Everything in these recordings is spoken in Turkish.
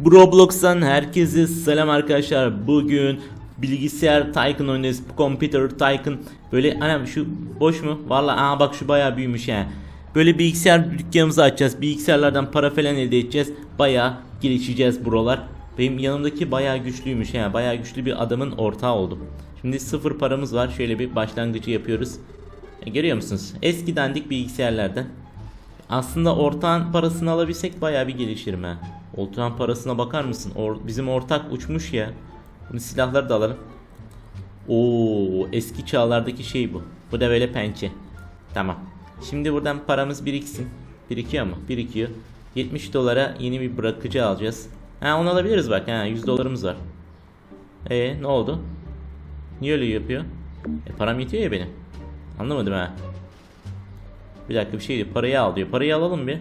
Roblox'tan herkese selam arkadaşlar. Bugün bilgisayar Tycoon oynuyoruz. Computer Tycoon. Böyle anam şu boş mu? Vallahi aa bak şu bayağı büyümüş he. Böyle bilgisayar dükkanımızı açacağız. Bilgisayarlardan para falan elde edeceğiz. Bayağı gelişeceğiz buralar. Benim yanımdaki bayağı güçlüymüş he. Bayağı güçlü bir adamın ortağı oldum. Şimdi sıfır paramız var. Şöyle bir başlangıcı yapıyoruz. E, görüyor musunuz? Eski dandik bilgisayarlardan. Aslında ortağın parasını alabilsek bayağı bir gelişirim ha. Ortağın parasına bakar mısın? Or- bizim ortak uçmuş ya. Bunu silahları da alalım. Oo, eski çağlardaki şey bu. Bu da böyle pençe. Tamam. Şimdi buradan paramız biriksin. Birikiyor mu? Birikiyor. 70 dolara yeni bir bırakıcı alacağız. Ha onu alabiliriz bak. Ha 100 dolarımız var. E ne oldu? Niye öyle yapıyor? E param yetiyor ya benim. Anlamadım ha. Bir dakika bir şey diyor. Parayı al diyor. Parayı alalım bir.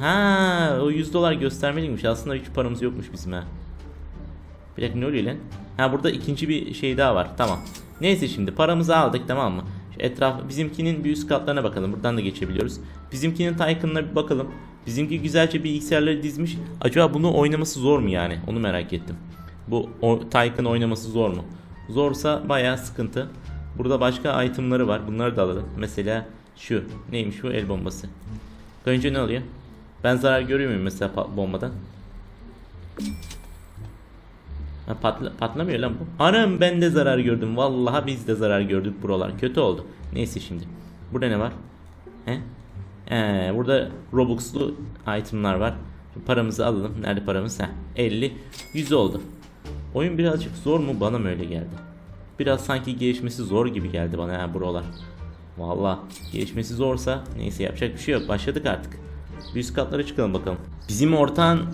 Ha, o 100 dolar göstermeliymiş. Aslında hiç paramız yokmuş bizim ha. Bir dakika ne oluyor lan? Ha burada ikinci bir şey daha var. Tamam. Neyse şimdi paramızı aldık tamam mı? Şu etraf bizimkinin bir üst katlarına bakalım. Buradan da geçebiliyoruz. Bizimkinin Tycoon'una bir bakalım. Bizimki güzelce bilgisayarları dizmiş. Acaba bunu oynaması zor mu yani? Onu merak ettim. Bu Tycoon oynaması zor mu? Zorsa bayağı sıkıntı. Burada başka itemları var. Bunları da alalım. Mesela şu. Neymiş bu? El bombası. Önce ne oluyor? Ben zarar görüyor muyum mesela bombadan? Ha, patla, patlamıyor lan bu. Anam ben de zarar gördüm. Vallahi biz de zarar gördük buralar. Kötü oldu. Neyse şimdi. Burada ne var? He? Ee, burada Robux'lu itemlar var. Şimdi paramızı alalım. Nerede paramız? Heh, 50. 100 oldu. Oyun birazcık zor mu? Bana mı öyle geldi? Biraz sanki gelişmesi zor gibi geldi bana ha buralar. Vallahi gelişmesi zorsa neyse yapacak bir şey yok. Başladık artık. Bir üst katlara çıkalım bakalım. Bizim ortağın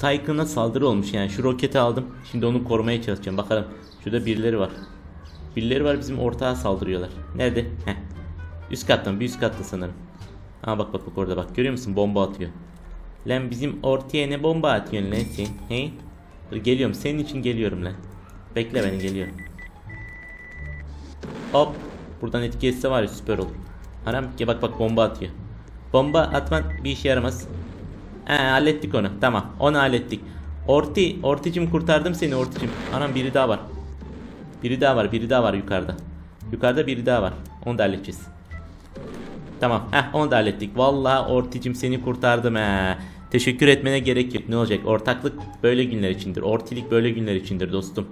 Tycoon'a saldırı olmuş yani. Şu roketi aldım. Şimdi onu korumaya çalışacağım. Bakalım. Şurada birileri var. Birileri var bizim ortağa saldırıyorlar. Nerede? Heh. Üst kattan bir üst katta sanırım. Ha bak bak bak orada bak. Görüyor musun? Bomba atıyor. Lan bizim ortaya ne bomba atıyorsun lan sen? He? Dur geliyorum. Senin için geliyorum lan. Bekle beni geliyorum. Hop. Buradan etki etse var ya süper olur. Anam ki bak bak bomba atıyor. Bomba atman bir işe yaramaz. He hallettik onu. Tamam. Onu hallettik. Orti. Orticim kurtardım seni Orticim. Anam biri daha var. Biri daha var. Biri daha var yukarıda. Yukarıda biri daha var. Onu da halledeceğiz. Tamam. Heh onu da hallettik. Vallahi Orticim seni kurtardım he. Teşekkür etmene gerek yok. Ne olacak? Ortaklık böyle günler içindir. Ortilik böyle günler içindir dostum.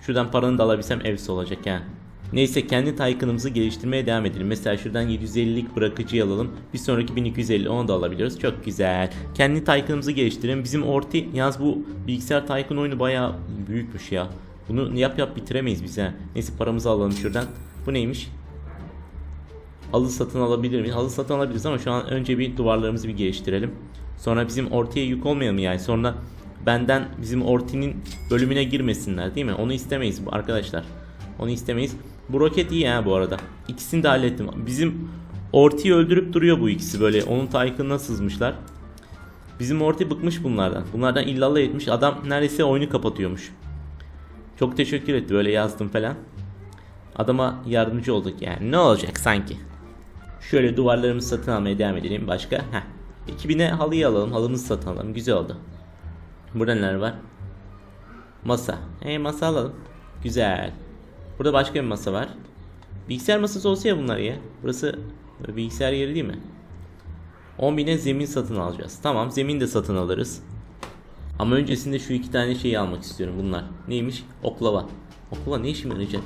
Şuradan paranı da alabilsem evsi olacak ha. Neyse kendi Tycoon'ımızı geliştirmeye devam edelim. Mesela şuradan 750'lik bırakıcıyı alalım. Bir sonraki 1250 onu da alabiliyoruz. Çok güzel. Kendi Tycoon'ımızı geliştirelim. Bizim orti yalnız bu bilgisayar Tycoon oyunu bayağı büyükmüş ya. Bunu yap yap bitiremeyiz biz ha. Neyse paramızı alalım şuradan. Bu neymiş? Halı satın alabilir miyiz? Halı satın alabiliriz ama şu an önce bir duvarlarımızı bir geliştirelim. Sonra bizim ortaya yük olmayalım yani. Sonra benden bizim ortinin bölümüne girmesinler değil mi? Onu istemeyiz arkadaşlar. Onu istemeyiz. Bu roket iyi ha bu arada. İkisini de hallettim. Bizim ortayı öldürüp duruyor bu ikisi böyle. Onun Tycoon'una sızmışlar. Bizim orti bıkmış bunlardan. Bunlardan illallah etmiş. Adam neredeyse oyunu kapatıyormuş. Çok teşekkür etti böyle yazdım falan. Adama yardımcı olduk yani. Ne olacak sanki? Şöyle duvarlarımızı satın almaya devam edelim. Başka? Heh. 2000'e halıyı alalım. Halımızı satın alalım. Güzel oldu. Burada neler var? Masa. E masa alalım. Güzel. Burada başka bir masa var. Bilgisayar masası olsa ya bunlar ya. Burası bilgisayar yeri değil mi? 10.000'e zemin satın alacağız. Tamam zemin de satın alırız. Ama öncesinde şu iki tane şeyi almak istiyorum bunlar. Neymiş? Oklava. Oklava ne işime yarayacak?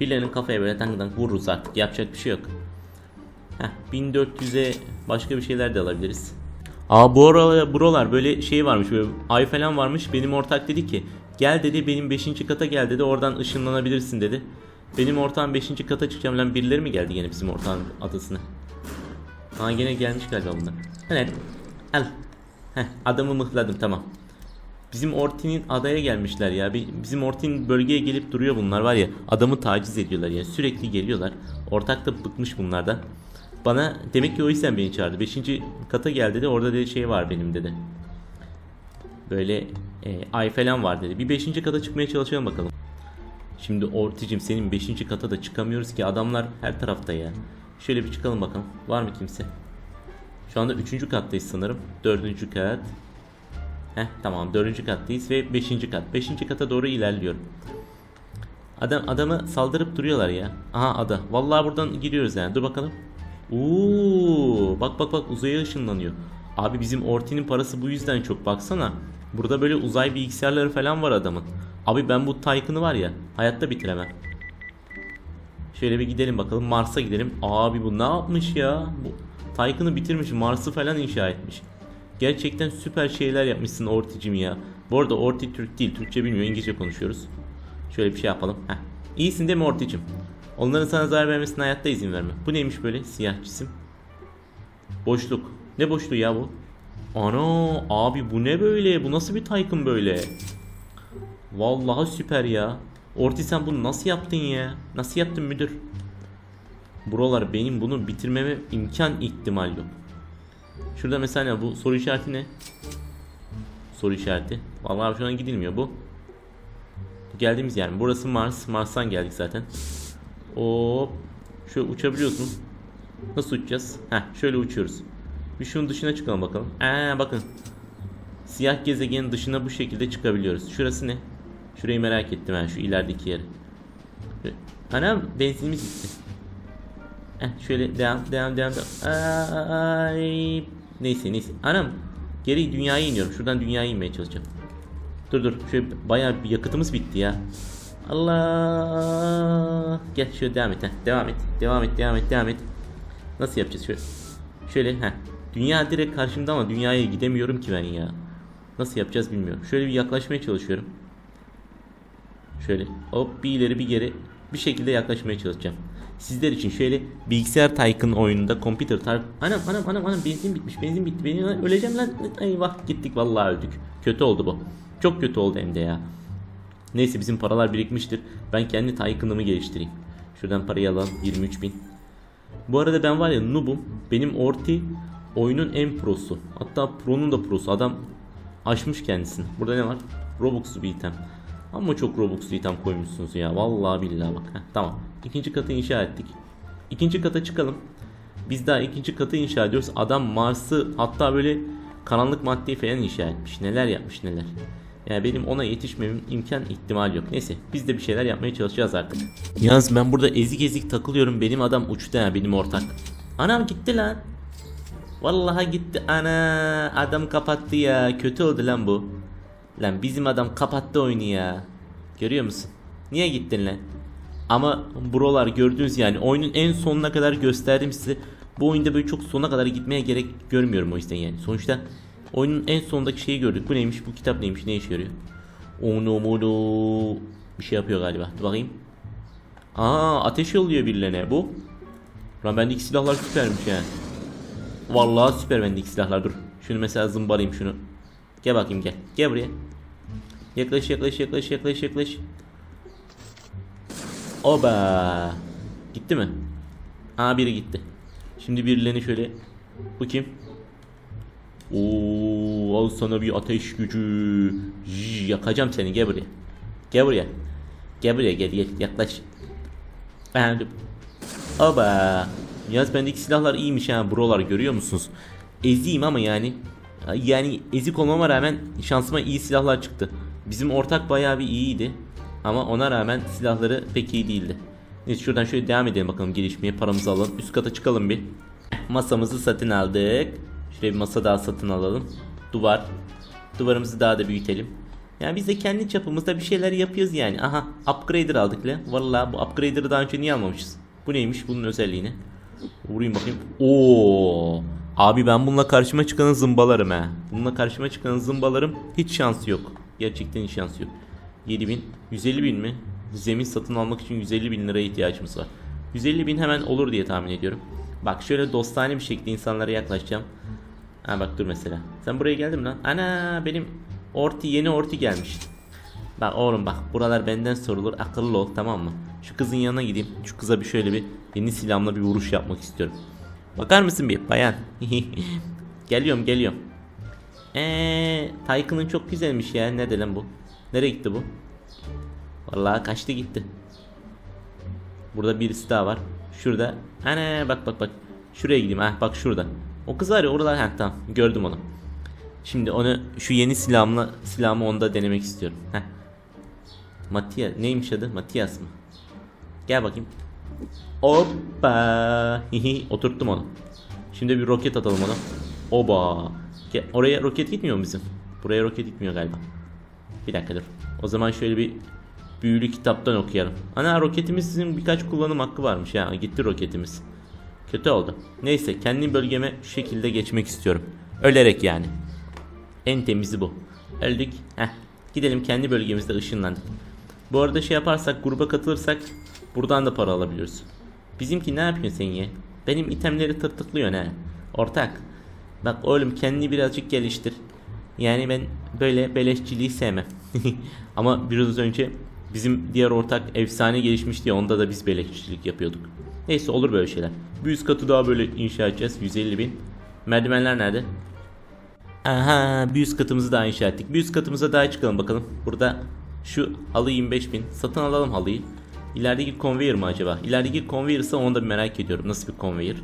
Birilerinin kafaya böyle tank tank vururuz artık. Yapacak bir şey yok. Heh, 1400'e başka bir şeyler de alabiliriz. Aa bu aralar buralar böyle şey varmış böyle ay falan varmış. Benim ortak dedi ki gel dedi benim 5. kata gel dedi oradan ışınlanabilirsin dedi. Benim ortağım 5. kata çıkacağım lan birileri mi geldi gene bizim ortağın adasına? Aa gene gelmiş galiba bunlar. Evet al. Heh, adamı mıhladım tamam. Bizim Orti'nin adaya gelmişler ya. Bi- Bizim Orti'nin bölgeye gelip duruyor bunlar var ya. Adamı taciz ediyorlar ya. Sürekli geliyorlar. Ortak da bıkmış bunlardan. Bana demek ki o yüzden beni çağırdı. Beşinci kata gel dedi. Orada dedi şey var benim dedi. Böyle e, ay falan var dedi. Bir beşinci kata çıkmaya çalışalım bakalım. Şimdi Orti'cim senin beşinci kata da çıkamıyoruz ki. Adamlar her tarafta ya. Şöyle bir çıkalım bakalım. Var mı kimse? Şu anda üçüncü kattayız sanırım. Dördüncü kat. Heh tamam dördüncü kattayız ve beşinci kat. Beşinci kata doğru ilerliyorum. Adam adamı saldırıp duruyorlar ya. Aha ada. Vallahi buradan giriyoruz yani. Dur bakalım. Oo, bak bak bak uzaya ışınlanıyor. Abi bizim Orti'nin parası bu yüzden çok baksana. Burada böyle uzay bilgisayarları falan var adamın. Abi ben bu Tycoon'u var ya hayatta bitiremem. Şöyle bir gidelim bakalım Mars'a gidelim. Abi bu ne yapmış ya? Bu Tycoon'u bitirmiş Mars'ı falan inşa etmiş. Gerçekten süper şeyler yapmışsın Orti'cim ya. Bu arada Orti Türk değil. Türkçe bilmiyor. İngilizce konuşuyoruz. Şöyle bir şey yapalım. Heh. İyisin değil mi Orti'cim? Onların sana zarar vermesine hayatta izin verme. Bu neymiş böyle siyah cisim? Boşluk. Ne boşluğu ya bu? Ana abi bu ne böyle? Bu nasıl bir Tycoon böyle? Vallahi süper ya. Orti sen bunu nasıl yaptın ya? Nasıl yaptın müdür? Buralar benim bunu bitirmeme imkan ihtimal yok. Şurada mesela bu soru işareti ne? Soru işareti. Vallahi şu an gidilmiyor bu. Geldiğimiz yer mi? Burası Mars. Mars'tan geldik zaten. Hop. Şöyle uçabiliyorsun. Nasıl uçacağız? Heh şöyle uçuyoruz. Bir şunun dışına çıkalım bakalım. Aa bakın. Siyah gezegenin dışına bu şekilde çıkabiliyoruz. Şurası ne? Şurayı merak ettim ben şu ilerideki yeri. Anam benzinimiz gitti. Heh, şöyle devam devam devam. devam. Ay. Neyse neyse. Anam geri dünyaya iniyorum. Şuradan dünyaya inmeye çalışacağım. Dur dur. Şöyle bayağı bir yakıtımız bitti ya. Allah. Gel şöyle devam et. Heh. Devam et. Devam et. Devam et. Devam et. Nasıl yapacağız şöyle? Şöyle heh. Dünya direkt karşımda ama dünyaya gidemiyorum ki ben ya. Nasıl yapacağız bilmiyorum. Şöyle bir yaklaşmaya çalışıyorum. Şöyle hop bir ileri bir geri bir şekilde yaklaşmaya çalışacağım. Sizler için şöyle bilgisayar Tycoon oyununda computer tar anam anam anam anam benzin bitmiş benzin bitti beni öleceğim lan eyvah gittik vallahi öldük. Kötü oldu bu. Çok kötü oldu hem de ya. Neyse bizim paralar birikmiştir. Ben kendi Tycoon'ımı geliştireyim. Şuradan parayı alalım 23 bin. Bu arada ben var ya noob'um. Benim Orti oyunun en prosu. Hatta pro'nun da prosu. Adam aşmış kendisini. Burada ne var? Robux'lu bir item. Ama çok Robux'lu item koymuşsunuz ya. Vallahi billahi bak. Heh, tamam. İkinci katı inşa ettik. İkinci kata çıkalım. Biz daha ikinci katı inşa ediyoruz. Adam Mars'ı hatta böyle karanlık maddeyi falan inşa etmiş. Neler yapmış neler. Yani benim ona yetişmemin imkan ihtimal yok. Neyse biz de bir şeyler yapmaya çalışacağız artık. Yalnız ben burada ezik ezik takılıyorum. Benim adam uçtu ya benim ortak. Anam gitti lan. Vallahi gitti ana adam kapattı ya kötü oldu lan bu. Lan bizim adam kapattı oyunu ya. Görüyor musun? Niye gittin lan? Ama buralar gördüğünüz yani oyunun en sonuna kadar gösterdim size. Bu oyunda böyle çok sona kadar gitmeye gerek görmüyorum o yüzden yani. Sonuçta oyunun en sonundaki şeyi gördük. Bu neymiş? Bu kitap neymiş? Ne işe yarıyor? Onu mono bir şey yapıyor galiba. Dur bakayım. Aa ateş yolluyor birilerine bu. Lan bendeki silahlar süpermiş yani. Vallahi süper bendeki silahlar dur. Şunu mesela zımbalayayım şunu. Gel bakayım gel. Gel buraya. Yaklaş yaklaş yaklaş yaklaş yaklaş. Oba. Gitti mi? Aa biri gitti. Şimdi birilerini şöyle. Bu kim? Oo, al sana bir ateş gücü. Zzz, yakacağım seni gel buraya. Gel buraya. Gel buraya gel gel yaklaş. Ben Oba. Yaz bendeki silahlar iyiymiş ha brolar görüyor musunuz? Eziyim ama yani yani ezik olmama rağmen şansıma iyi silahlar çıktı. Bizim ortak bayağı bir iyiydi. Ama ona rağmen silahları pek iyi değildi. Neyse şuradan şöyle devam edelim bakalım gelişmeye paramızı alalım. Üst kata çıkalım bir. Masamızı satın aldık. Şuraya bir masa daha satın alalım. Duvar. Duvarımızı daha da büyütelim. Yani biz de kendi çapımızda bir şeyler yapıyoruz yani. Aha upgrader aldık le. Vallahi bu upgrader'ı daha önce niye almamışız? Bu neymiş bunun özelliğini? Vurayım bakayım. Oo. Abi ben bununla karşıma çıkanı zımbalarım he. Bununla karşıma çıkanı zımbalarım hiç şansı yok. Gerçekten hiç şansı yok. 7000, 150 bin mi? Zemin satın almak için 150 bin liraya ihtiyacımız var. 150 bin hemen olur diye tahmin ediyorum. Bak şöyle dostane bir şekilde insanlara yaklaşacağım. Ha bak dur mesela. Sen buraya geldin mi lan? Ana benim orti yeni orti gelmiş. Bak oğlum bak buralar benden sorulur akıllı ol tamam mı? Şu kızın yanına gideyim. Şu kıza bir şöyle bir yeni silahımla bir vuruş yapmak istiyorum. Bakar mısın bir bayan? geliyorum geliyorum. Eee Tycoon'un çok güzelmiş ya. Nerede lan bu? Nereye gitti bu? Vallahi kaçtı gitti. Burada birisi daha var. Şurada. Ana bak bak bak. Şuraya gideyim. Ha bak şurada. O kız var ya oralar. Ha tamam gördüm onu. Şimdi onu şu yeni silahımla silahımı onda denemek istiyorum. Heh. Matias neymiş adı? Matias mı? Gel bakayım. Hoppa. Oturttum onu. Şimdi bir roket atalım ona. Oba. Oraya roket gitmiyor mu bizim? Buraya roket gitmiyor galiba. Bir dakika dur. O zaman şöyle bir büyülü kitaptan okuyalım. Ana roketimizin birkaç kullanım hakkı varmış ya. Gitti roketimiz. Kötü oldu. Neyse kendi bölgeme şu şekilde geçmek istiyorum. Ölerek yani. En temizi bu. Öldük. Heh. Gidelim kendi bölgemizde ışınlandık. Bu arada şey yaparsak gruba katılırsak buradan da para alabiliyoruz. Bizimki ne yapıyorsun sen ya? Benim itemleri tırtıklıyor ne? Ortak. Bak oğlum kendini birazcık geliştir. Yani ben böyle beleşçiliği sevmem. Ama biraz önce bizim diğer ortak efsane gelişmişti ya onda da biz beleşçilik yapıyorduk. Neyse olur böyle şeyler. Bir üst katı daha böyle inşa edeceğiz. 150 bin. Merdivenler nerede? Aha bir üst katımızı daha inşa ettik. Bir üst katımıza daha çıkalım bakalım. Burada şu halı 25 bin. Satın alalım halıyı. İlerideki conveyor mu acaba? İlerideki conveyor ise onu da merak ediyorum. Nasıl bir conveyor?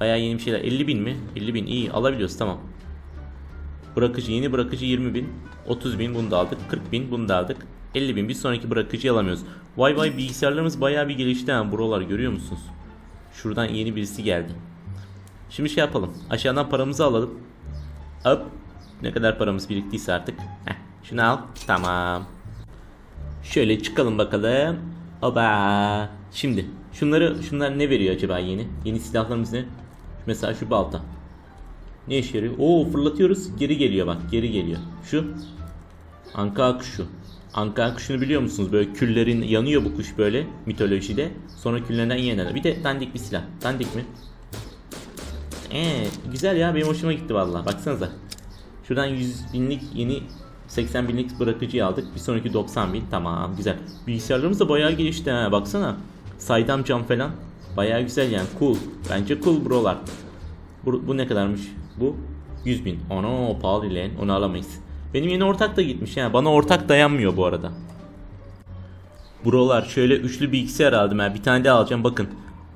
Bayağı yeni bir şeyler. 50 bin mi? 50 bin iyi alabiliyoruz tamam. Bırakıcı yeni bırakıcı 20 bin. 30 bin bunu da aldık. 40 bin bunu da aldık. 50 bin bir sonraki bırakıcıyı alamıyoruz. Vay vay bilgisayarlarımız bayağı bir gelişti ha buralar görüyor musunuz? Şuradan yeni birisi geldi. Şimdi şey yapalım. Aşağıdan paramızı alalım. Hop. Ne kadar paramız biriktiyse artık. Heh, şunu al. Tamam. Şöyle çıkalım bakalım. Oba. Şimdi şunları şunlar ne veriyor acaba yeni? Yeni silahlarımız ne? Mesela şu balta. Ne işe yarıyor? Oo fırlatıyoruz. Geri geliyor bak. Geri geliyor. Şu. Anka kuşu. Anka kuşunu biliyor musunuz? Böyle küllerin yanıyor bu kuş böyle mitolojide. Sonra küllerinden yeniden. Bir de dandik bir silah. Dandik mi? Ee, güzel ya benim hoşuma gitti valla. Baksanıza. Şuradan 100 binlik yeni 80 binlik bırakıcıyı aldık. Bir sonraki 90 bin. Tamam güzel. Bilgisayarlarımız da bayağı gelişti ha. Baksana. Saydam cam falan. Bayağı güzel yani. Cool. Bence cool brolar. Bu, bu ne kadarmış? Bu 100 bin. Ana pahalı lan. Onu alamayız. Benim yeni ortak da gitmiş ya. Bana ortak dayanmıyor bu arada. Brolar şöyle üçlü bilgisayar aldım ben. Bir tane daha alacağım bakın.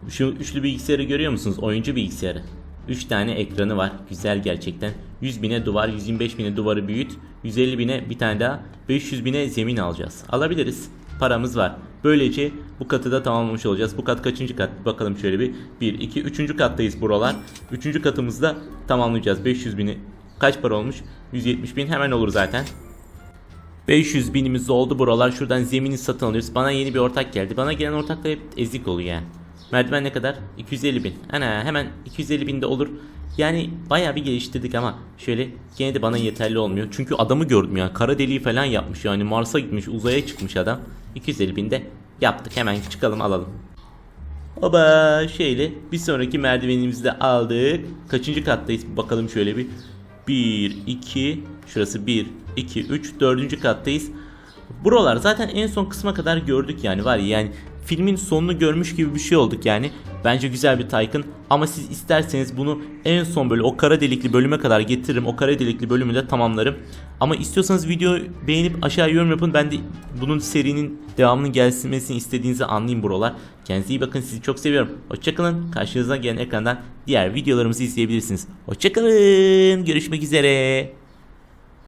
Şu üçlü bilgisayarı görüyor musunuz? Oyuncu bilgisayarı. 3 tane ekranı var. Güzel gerçekten. 100 bine duvar, 125 bine duvarı büyüt. 150 bine bir tane daha. 500 bine zemin alacağız. Alabiliriz. Paramız var. Böylece bu katı da tamamlamış olacağız. Bu kat kaçıncı kat? Bakalım şöyle bir. 1, 2, 3. kattayız buralar. 3. katımızda tamamlayacağız. 500 bini. Kaç para olmuş? 170 bin hemen olur zaten. 500 binimiz oldu buralar. Şuradan zemini satın alıyoruz. Bana yeni bir ortak geldi. Bana gelen ortaklar hep ezik oluyor yani. Merdiven ne kadar? 250 bin. Ana hemen 250 bin de olur. Yani bayağı bir geliştirdik ama şöyle gene de bana yeterli olmuyor. Çünkü adamı gördüm ya. Kara deliği falan yapmış yani. Mars'a gitmiş uzaya çıkmış adam. 250 bin de yaptık. Hemen çıkalım alalım. Oba şöyle bir sonraki merdivenimizi de aldık. Kaçıncı kattayız bakalım şöyle bir. 1, 2, şurası 1, 2, 3, 4. kattayız. Buralar zaten en son kısma kadar gördük yani var ya yani filmin sonunu görmüş gibi bir şey olduk yani. Bence güzel bir Tycoon ama siz isterseniz bunu en son böyle o kara delikli bölüme kadar getiririm. O kara delikli bölümü de tamamlarım. Ama istiyorsanız videoyu beğenip aşağı yorum yapın. Ben de bunun serinin devamının gelmesini istediğinizi anlayayım buralar. Kendinize iyi bakın sizi çok seviyorum. Hoşçakalın. Karşınıza gelen ekrandan diğer videolarımızı izleyebilirsiniz. Hoşçakalın. Görüşmek üzere.